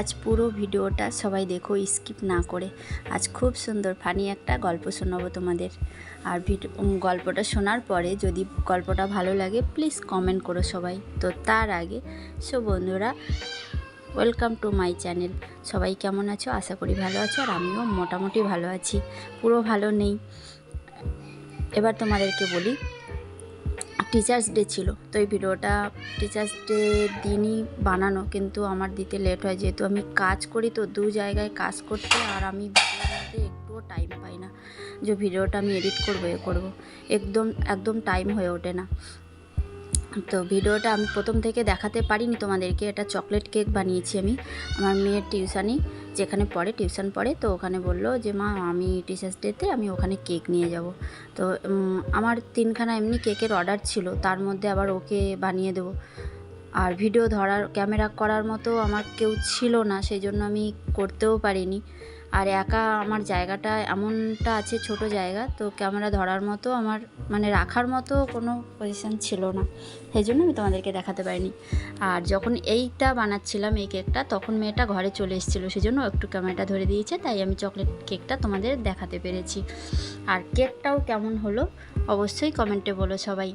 আজ পুরো ভিডিওটা সবাই দেখো স্কিপ না করে। আজ খুব সুন্দর ফানি একটা গল্প শোনাবো তোমাদের। আর গল্পটা শোনার পরে যদি গল্পটা ভালো লাগে প্লিজ কমেন্ট করো সবাই। তো তার আগে সো বন্ধুরা ওয়েলকাম টু মাই চ্যানেল সবাই কেমন আছো? আশা করি ভালো আছো, আর আমিও মোটামুটি ভালো আছি। পুরো ভালো নেই। এবার তোমাদেরকে বলি টিচার্স ডে ছিল। তো এই ভিডিওটা টিচার্স ডে দিনই বানানো, কিন্তু আমার দিতে লেট হয়। যেহেতু আমি কাজ করি তো দু জায়গায় কাজ করতে, আর আমি মধ্যে একটুও টাইম পাই না। যে ভিডিওটা আমি এডিট করব, এ করব, একদম একদম টাইম হয়ে ওঠে না। তো ভিডিওটা আমি প্রথম থেকে দেখাতে পারিনি তোমাদেরকে, এটা চকলেট কেক বানিয়েছি আমি। আমার মেয়ের টিউশানি যেখানে পড়ে, টিউশন পড়ে, তো ওখানে বলল যে, মা, আমি টিচার্স ডেতে আমি ওখানে কেক নিয়ে যাব। তো আমার তিনখানা এমনি কেকের অর্ডার ছিল, তার মধ্যে আবার ওকে বানিয়ে দেবো। আর ভিডিও ধরার, ক্যামেরা করার মতো আমার কেউ ছিল না সেই জন্য আমি করতেও পারিনি। আর একা আমার জায়গাটা এমনটা আছে ছোট জায়গা, তো ক্যামেরা ধরার মতো আমার মানে রাখার মতো কোনো পজিশান ছিল না। সেই জন্য আমি তোমাদেরকে দেখাতে পারিনি। আর যখন এইটা বানাচ্ছিলাম, এই কেকটা, তখন মেয়েটা ঘরে চলে এসেছিল। সেই জন্য একটু ক্যামেরাটা ধরে দিয়েছে, তাই আমি চকলেট কেকটা তোমাদের দেখাতে পেরেছি। আর কেকটাও কেমন হলো, অবশ্যই কমেন্টে বলো সবাই।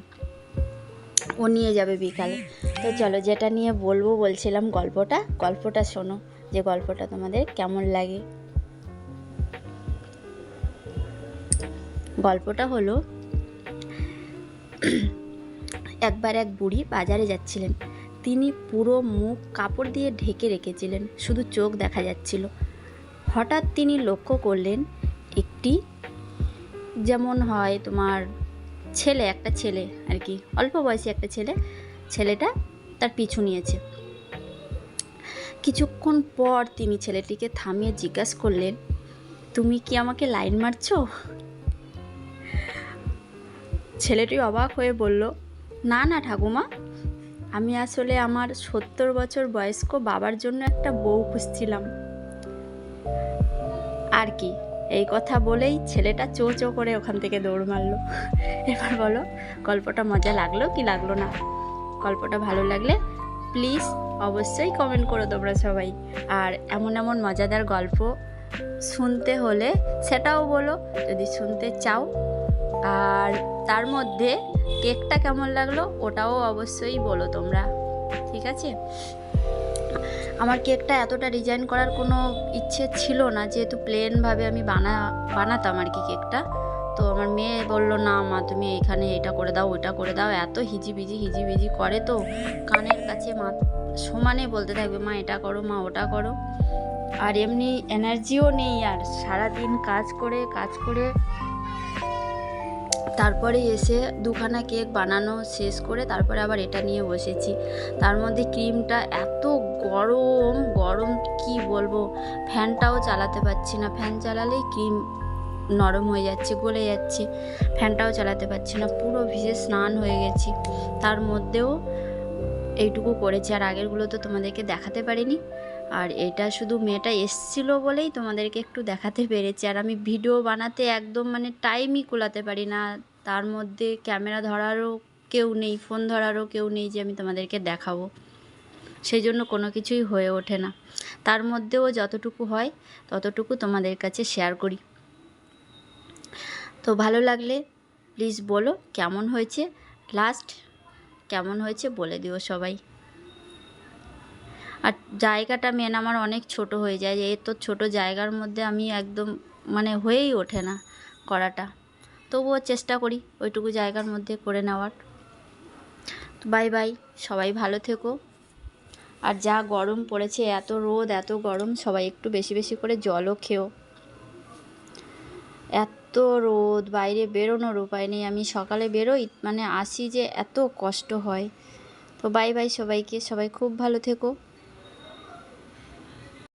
ও নিয়ে যাবে বিকালে। তো চলো, যেটা নিয়ে বলব বলছিলাম গল্পটা গল্পটা শোনো। যে গল্পটা তোমাদের কেমন লাগে। গল্পটা হলো, একবার এক বুড়ি বাজারে যাচ্ছিলেন। তিনি পুরো মুখ কাপড় দিয়ে ঢেকে রেখেছিলেন, শুধু চোখ দেখা যাচ্ছিল। হঠাৎ তিনি লক্ষ্য করলেন, একটি যেমন হয় তোমার ছেলে, একটা ছেলে আর কি, অল্প বয়সী একটা ছেলে, ছেলেটা তার পিছু নিয়েছে। কিছুক্ষণ পর তিনি ছেলেটিকে থামিয়ে জিজ্ঞাসা করলেন, তুমি কি আমাকে লাইন মারছো? ছেলেটি অবাক হয়ে বলল, না না, ঠাকুমা। আমি আসলে আমার সত্তর বছর বয়স্ক বাবার জন্য একটা বউ খুঁজছিলাম। আর কি, এই কথা বলেই ছেলেটা চো চো করে ওখান থেকে দৌড় মারলো। এবার বলো, গল্পটা মজা লাগল কি লাগল না? গল্পটা ভালো লাগলে প্লিজ অবশ্যই কমেন্ট করো তোমরা সবাই। আর এমন এমন মজাদার গল্প শুনতে হলে সেটাও বলো, যদি শুনতে চাও। আর তার মধ্যে কেকটা কেমন লাগল ওটাও অবশ্যই বলো তোমরা, ঠিক আছে? আমার কেকটা এতটা ডিজাইন করার কোনো ইচ্ছে ছিল না, যেহেতু প্লেনভাবে আমি বানা, বানাতাম আর কি কেকটা। তো আমার মেয়ে বলল, না মা, তুমি এখানে এটা করে দাও, ওইটা করে দাও। এত হিজিবিজি হিজিবিজি করে তো কানের কাছে মা সমানে বলতে থাকবে, মা, এটা করো, মা, ওটা করো। আর এমনি এনার্জিও নেই আর সারাদিন কাজ করে কাজ করে। তারপরে এসে দুখানা কেক বানানো শেষ করে তারপরে আবার এটা নিয়ে বসেছি। তার মধ্যে ক্রিমটা এত গরম গরম কি বলব? ফ্যানটাও চালাতে পারছি না। ফ্যান চালালেই ক্রিম নরম হয়ে যাচ্ছে, গলে যাচ্ছে। ফ্যানটাও চালাতে পারছি না, পুরো ভিজে স্নান হয়ে গেছি। তার মধ্যেও এইটুকু করেছি, আর আগেরগুলো তো তোমাদেরকে দেখাতে পারিনি। আর এটা শুধু মেয়েটা এসছিল বলেই তোমাদেরকে একটু দেখাতে পেরেছি। আর আমি ভিডিও বানাতে একদম মানে টাইমই কুলাতে পারি না। তার মধ্যে ক্যামেরা ধরারও কেউ নেই, ফোন ধরারও কেউ নেই যে আমি তোমাদেরকে দেখাবো। সেই জন্য কোনো কিছুই হয়ে ওঠে না। তার মধ্যেও যতটুকু হয়, ততটুকু তোমাদের কাছে শেয়ার করি। তো ভালো লাগলে প্লিজ বলো কেমন হয়েছে? লাস্ট কেমন হয়েছে বলে দিও সবাই। আর জায়গাটা মেন আমার অনেক ছোট হয়ে যায় এই তো ছোট জায়গার মধ্যে আমি একদম মানে হয়েই ওঠে না করাটা। তবুও চেষ্টা করি ওইটুকু জায়গার মধ্যে করে নেওয়ার। বাই বাই সবাই ভালো থেকো। আর যা গরম পড়েছে, এত রোদ, এত গরম, সবাই একটু বেশি বেশি করে জলও খেও। এত রোদ, বাইরে বেরোনোর উপায় নেই। আমি সকালে বেরোই মানে আসি যে এত কষ্ট হয়। তো বাই বাই সবাইকে, সবাই খুব ভালো থেকো।